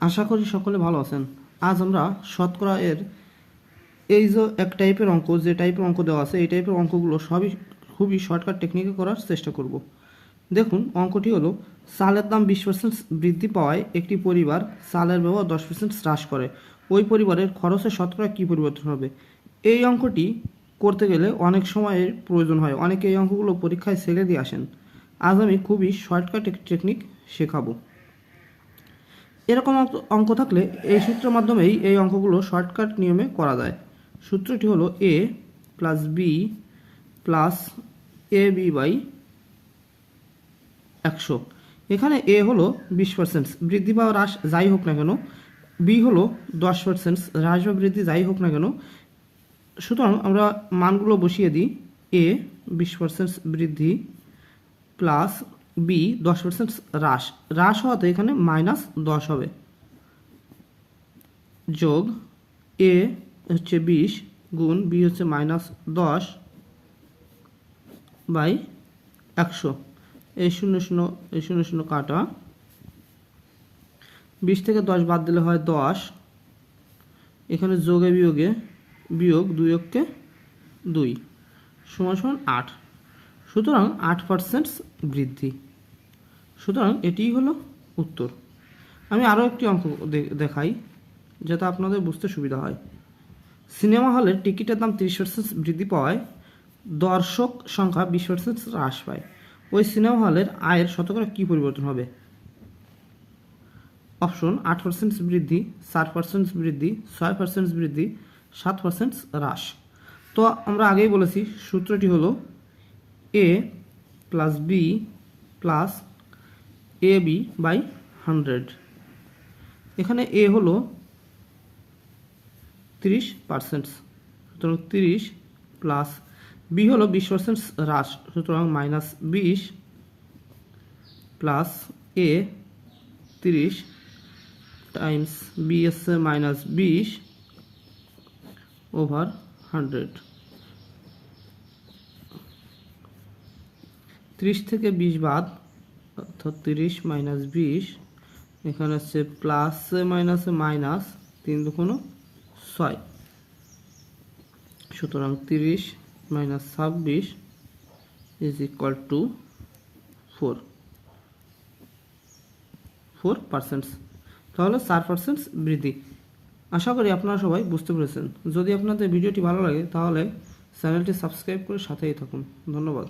আশা করি সকলে ভালো আছেন। আজ আমরা শতকরা এর এই যে এক টাইপের অঙ্ক, যে টাইপের অঙ্ক দেওয়া আছে, এই টাইপের অঙ্কগুলো সবই খুবই শর্টকাট টেকনিকে করার চেষ্টা করব। দেখুন, অঙ্কটি হলো, চালের দাম বিশ পার্সেন্ট বৃদ্ধি পাওয়ায় একটি পরিবার চালের ব্যবহার দশ পার্সেন্ট হ্রাস করে। ওই পরিবারের খরচে শতকরা কী পরিবর্তন হবে? এই অঙ্কটি করতে গেলে অনেক সময়ের প্রয়োজন হয়। অনেকে এই অঙ্কগুলো পরীক্ষায় ছেড়ে দিয়ে আসেন। আজ আমি খুবই শর্টকাট টেকনিক শেখাবো। এরকম অঙ্ক- থাকলে এই সূত্রের মাধ্যমেই এই অঙ্কগুলো শর্টকাট নিয়মে করা যায়। সূত্রটি হলো A plus B plus A B by একশো। এখানে এ হলো বিশ পার্সেন্ট বৃদ্ধি বা হ্রাস যাই হোক না কেন বি হলো দশ পার্সেন্ট হ্রাস বা বৃদ্ধি যাই হোক না কেন। সুতরাং আমরা মানগুলো বসিয়ে দিই এ বিশ পার্সেন্ট বৃদ্ধি প্লাস বি দশ পার্সেন্ট হ্রাস। হ্রাস হওয়াতে এখানে মাইনাস দশ হবে। যোগ এ হচ্ছে বিশ গুণ বি হচ্ছে মাইনাস দশ বাই একশো। এই শূন্য শূন্য এই শূন্য শূন্য কাটা। বিশ থেকে দশ বাদ দিলে হয় দশ। এখানে যোগে বিয়োগে বিয়োগ দুই অক্ষে দুই। সমান সমান আট। সুতরাং আট পার্সেন্ট বৃদ্ধি। সুতরাং এটিই হলো উত্তর। আমি আরও একটি অঙ্ক দেখাই, যাতে আপনাদের বুঝতে সুবিধা হয়। সিনেমা হলের টিকিটের দাম তিরিশ পার্সেন্ট বৃদ্ধি পাওয়ায় দর্শক সংখ্যা বিশ পার্সেন্ট হ্রাস পায়। ওই সিনেমা হলের আয়ের শতকরা কী পরিবর্তন হবে? অপশন, আট পার্সেন্ট বৃদ্ধি, চার পার্সেন্ট বৃদ্ধি, ছয় পার্সেন্ট বৃদ্ধি, সাত পার্সেন্ট হ্রাস। তো আমরা আগেই বলেছি, সূত্রটি হলো A plus B plus A B by hundred এখানে এ হলো তিরিশ পার্সেন্ট সুতরাং তিরিশ প্লাস বি হলো বিশ পার্সেন্ট হ্রাস। সুতরাং মাইনাস বিশ প্লাস এ তিরিশ টাইমস বি এসছে মাইনাস বিশ ওভার হান্ড্রেড ত্রিশ থেকে বিশ বাদ অর্থাৎ তিরিশ মাইনাস বিশ, এখানে হচ্ছে প্লাস মাইনাসে মাইনাস তিন দুগুণ ছয়। সুতরাং তিরিশ মাইনাস ছাব্বিশ is equal to four four percent তাহলে চার পার্সেন্ট বৃদ্ধি। আশা করি আপনারা সবাই বুঝতে পেরেছেন। যদি আপনাদের ভিডিওটি ভালো লাগে, তাহলে চ্যানেলটি সাবস্ক্রাইব করে সাথেই থাকুন। ধন্যবাদ।